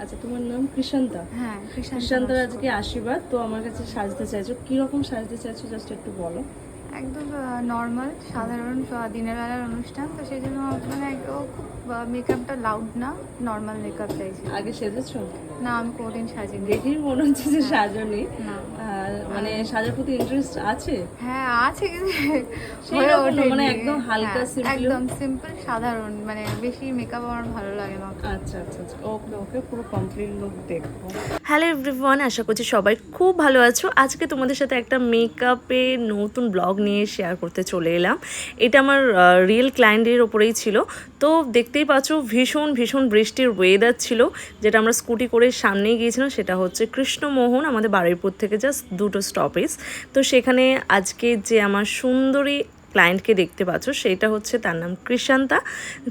আচ্ছা তোমার নাম কৃষান্তা? হ্যাঁ কৃষান্তার আজকে আশীর্বাদ তো আমার কাছে সাজতে চাইছো। কি রকম সাজতে চাইছো জাস্ট একটু বলো। একদম নর্মাল সাধারণ দিনের বেলার অনুষ্ঠান। তো সেই জন্য মানে একদম খুব মেকআপটা লাউড না নর্মাল মেকআপ চাইছি। আগে সেজেছো? না আমি কোনোদিন সাজিনি। দেখেই মনে হচ্ছে যে সাজনি। না। মানে সাজার প্রতি ইন্টারেস্ট আছে? হ্যাঁ আছে কিন্তু হয়ে মানে একদম হালকা হ্যাঁ, simple। একদম সিম্পল সাধারণ মানে বেশি মেকআপ আমার ভালো লাগে না। আচ্ছা আচ্ছা আচ্ছা। ওকে ওকে পুরো কমপ্লিট লুক দেখব। হ্যালো এভরিওয়ান আশা করছি সবাই খুব ভালো আছো। আজকে তোমাদের সাথে একটা মেকআপে নতুন ব্লগ নিয়ে শেয়ার করতে চলে এলাম। এটা আমার রিয়েল ক্লায়েন্টের ওপরেই ছিল। তো দেখতেই পাচ্ছ ভীষণ ভীষণ বৃষ্টির ওয়েদার ছিল। যেটা আমরা স্কুটি করে সামনেই গিয়েছিলাম সেটা হচ্ছে কৃষ্ণমোহন আমাদের বারুইপুর থেকে জাস্ট দুটো স্টপেজ তো সেখানে আজকে যে আমার সুন্দরী ক্লায়েন্টকে দেখতে পাচ্ছ, সেটা হচ্ছে তার নাম কৃষান্তা।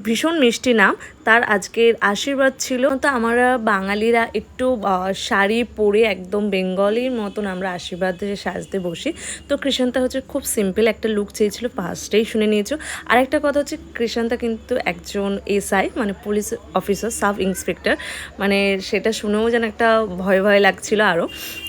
ভীষণ মিষ্টি নাম। তার আজকের আশীর্বাদ ছিল। তো আমরা বাঙালিরা একটু শাড়ি পরে একদম বেঙ্গলির মতন আমরা আশীর্বাদে সাজতে বসি। তো কৃষান্তা হচ্ছে খুব সিম্পল একটা লুক চেয়েছিল ফার্স্টেই শুনে নিয়েছো। আরেকটা কথা হচ্ছে কৃষান্তা কিন্তু একজন এসআই মানে পুলিশ অফিসার সাব ইন্সপেক্টর মানে সেটা শুনেও যেন একটা ভয় ভয় লাগছিল আরও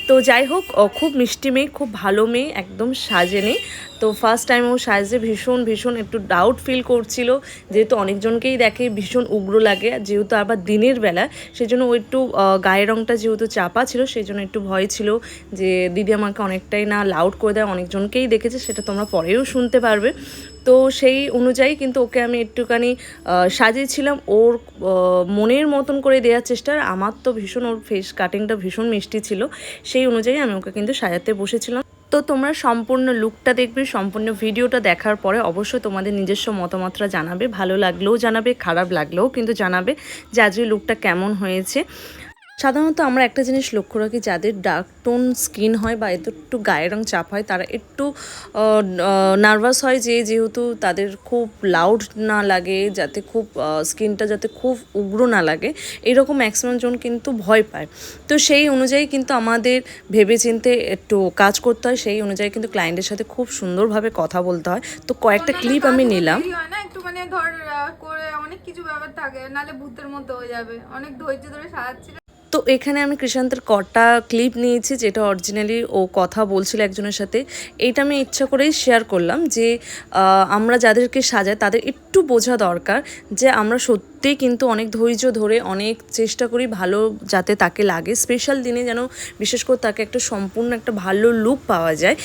তো যাই হোক খুব মিষ্টি মেয়ে, খুব ভালো মেয়ে, একদম সাজেনি। তো ফার্স্ট টাইম ও সাজে, ভীষণ ভীষণ একটু ডাউট ফিল করছিল। যেহেতু অনেকজনকেই দেখে ভীষণ উগ্র লাগে, আর যেহেতু আবার দিনের বেলা সেই জন্য ও একটু গায়ের রঙটা যেহেতু চাপা ছিল সেই জন্য একটু ভয় ছিল যে দিদি আমাকে অনেকটাই না লাউড করে দেয়, অনেকজনকেই দেখেছে, সেটা তোমরা পরেও শুনতে পারবে। তো সেই অনুযায়ী কিন্তু ওকে আমি একটুখানি সাজিয়েছিলাম, ওর মনের মতন করে দেওয়ার চেষ্টা আমার তো ভীষণ, ওর ফেস কাটিংটা ভীষণ মিষ্টি ছিল, সেই অনুযায়ী আমি ওকে কিন্তু সাজাতে বসেছিলাম। তো তোমরা সম্পূর্ণ লুকটা দেখবে, সম্পূর্ণ ভিডিওটা দেখার পরে অবশ্যই তোমাদের নিজস্ব মতামতটা জানাবে। ভালো লাগলেও জানাবে, খারাপ লাগলেও কিন্তু জানাবে যে আজকে লুকটা কেমন হয়েছে। সাধারণত আমরা একটা জিনিস লক্ষ্য রাখি যাদের ডার্ক টোন স্কিন হয় বা এত একটু গায়ের রং চাপ হয় তারা একটু নার্ভাস হয় যে যেহেতু তাদের খুব লাউড না লাগে যাতে খুব স্কিনটা যাতে খুব উগ্র না লাগে এরকম ম্যাক্সিমাম জন কিন্তু ভয় পায়। তো সেই অনুযায়ী কিন্তু আমাদের ভেবেচিন্তে একটু কাজ করতে হয় সেই অনুযায়ী কিন্তু ক্লায়েন্টের সাথে খুব সুন্দরভাবে কথা বলতে হয়। তো কয়েকটা ক্লিপ আমি নিলাম। একটু মানে ধর করে অনেক কিছু ব্যাপার থাকে নালে ভূতের মতো হয়ে যাবে। অনেক ধৈর্য ধরে সাজাচ্ছি তো এখানে আমি কৃষান্তের কটা ক্লিপ নিয়েছি, যেটা অরিজিনালি ও কথা বলছিল একজনের সাথে। এইটা আমি ইচ্ছা করেই শেয়ার করলাম যে আমরা যাদেরকে সাজাই তাদের একটু বোঝা দরকার যে আমরা সত্যিই কিন্তু অনেক ধৈর্য ধরে, অনেক চেষ্টা করি ভালো যাতে তাকে লাগে। স্পেশাল দিনে যেন বিশেষ করে তাকে একটা সম্পূর্ণ একটা ভালো লুক পাওয়া যায়।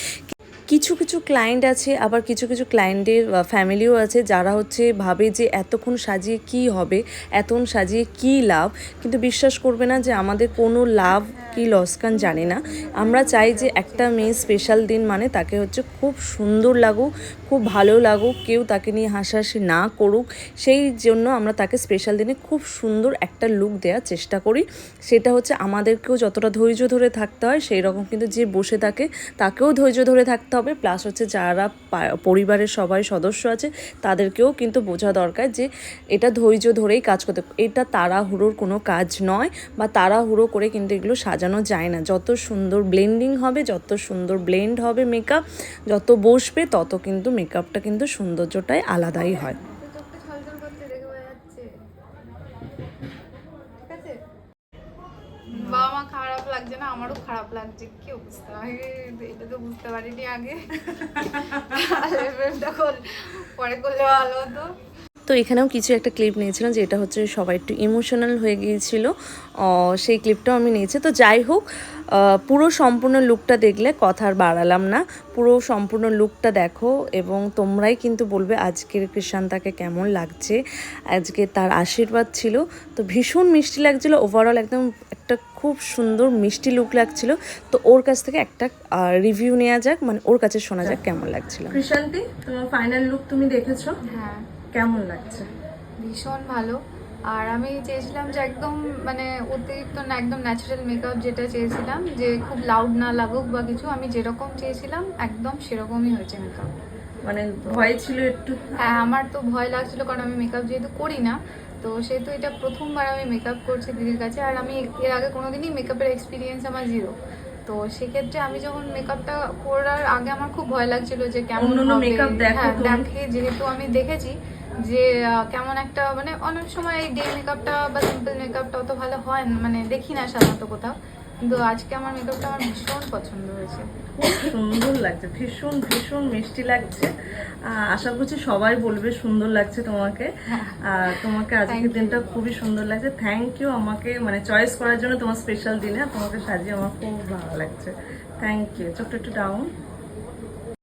কিছু কিছু ক্লায়েন্ট আছে, আবার কিছু কিছু ক্লায়েন্টের ফ্যামিলিও আছে যারা হচ্ছে ভাবে যে এতক্ষণ সাজিয়ে কি হবে, এতক্ষণ সাজিয়ে কি লাভ? কিন্তু বিশ্বাস করবে না যে আমাদের কোনো লাভ কি লসকান জানে না। আমরা চাই যে একটা মেয়ে স্পেশাল দিন মানে তাকে হচ্ছে খুব সুন্দর লাগুক খুব ভালো লাগুক, কেউ তাকে নিয়ে হাসাহাসি না করুক, সেই জন্য আমরা তাকে স্পেশাল দিনে খুব সুন্দর একটা লুক দেওয়ার চেষ্টা করি। সেটা হচ্ছে আমাদেরকেও যতটা ধৈর্য ধরে থাকতে হয়, সেই রকম কিন্তু যে বসে থাকে, তাকেও ধৈর্য ধরে থাকতে হবে। প্লাস হচ্ছে যারা পরিবারের সবাই সদস্য আছে, তাদেরকেও কিন্তু বোঝা দরকার যে এটা ধৈর্য ধরেই কাজ করতে এটা তাড়াহুড়োর কোনো কাজ নয় বা তাড়াহুড়ো করে কিন্তু এগুলো সাজানো যায় না। যত সুন্দর ব্লেন্ডিং হবে, যত সুন্দর ব্লেন্ড হবে মেকআপ যত বসবে, তত কিন্তু মেকআপটা কিন্তু সৌন্দর্যটাই আলাদাই হয়। বাবা মা খারাপ লাগছে না? আমারও খারাপ লাগছে। কি অবস্থা? এটা তো বুঝতে পারিনি আগে। তখন পরে করলে ভালো হতো। তো এখানেও কিছু একটা ক্লিপ নিয়েছিলাম যেটা হচ্ছে সবাই একটু ইমোশনাল হয়ে গিয়েছিল। সেই ক্লিপটাও আমি নিয়েছি। তো যাই হোক পুরো সম্পূর্ণ লুকটা দেখলে কথা আর বাড়ালাম না। পুরো সম্পূর্ণ লুকটা দেখো এবং তোমরাই কিন্তু বলবে আজকের কৃষান্তাকে কেমন লাগছে। আজকে তার আশীর্বাদ ছিল। তো ভীষণ মিষ্টি লাগছিল। ওভারঅল একদম একটা খুব সুন্দর মিষ্টি লুক লাগছিল। তো ওর কাছ থেকে একটা রিভিউ নেওয়া যাক। মানে ওর কাছে শোনা যাক কেমন লাগছিল। কৃষান্তি তোমার ফাইনাল লুক তুমি দেখেছ? হ্যাঁ। কেমন লাগছে? ভীষণ ভালো। আর আমি চেয়েছিলাম যে একদম মানে অতিরিক্ত না একদম ন্যাচারাল মেকআপ যেটা চেয়েছিলাম যে খুব লাউড না লাগুক বা কিছু আমি যেরকম চেয়েছিলাম একদম সেরকমই হয়েছে মেকআপ মানে ভয় ছিল একটু? হ্যাঁ আমার তো ভয় লাগছিল কারণ আমি মেকআপ যেহেতু করি না তো সেহেতু এটা প্রথমবার আমি মেকআপ করছি দিদির কাছে। আর আমি এর আগে কোনোদিনই মেকআপের এক্সপিরিয়েন্স আমার জিরো তো সেক্ষেত্রে আমি যখন মেকআপটা করার আগে আমার খুব ভয় লাগছিল যে কেমন হবে। makeup দেখো হ্যাঁ যেহেতু আমি দেখেছি যে কেমন একটা মানে অনেক সময় এই ডে মেকআপটা বা সিম্পল মেকআপটা অত ভালো হয় না মানে দেখি না সাধারণত কোথাও কিন্তু আজকে আমার মেকআপটা আমার ভীষণ পছন্দ হয়েছে। খুব সুন্দর লাগছে ভীষণ ভীষণ মিষ্টি লাগছে। আশা করছি সবাই বলবে সুন্দর লাগছে তোমাকে। আর তোমাকে আজকের দিনটা খুবই সুন্দর লাগছে। থ্যাংক ইউ আমাকে মানে চয়েস করার জন্য তোমার স্পেশাল দিনে তোমাকে সাজিয়ে আমার খুব ভালো লাগছে। থ্যাংক ইউ চোখটা একটু ডাউন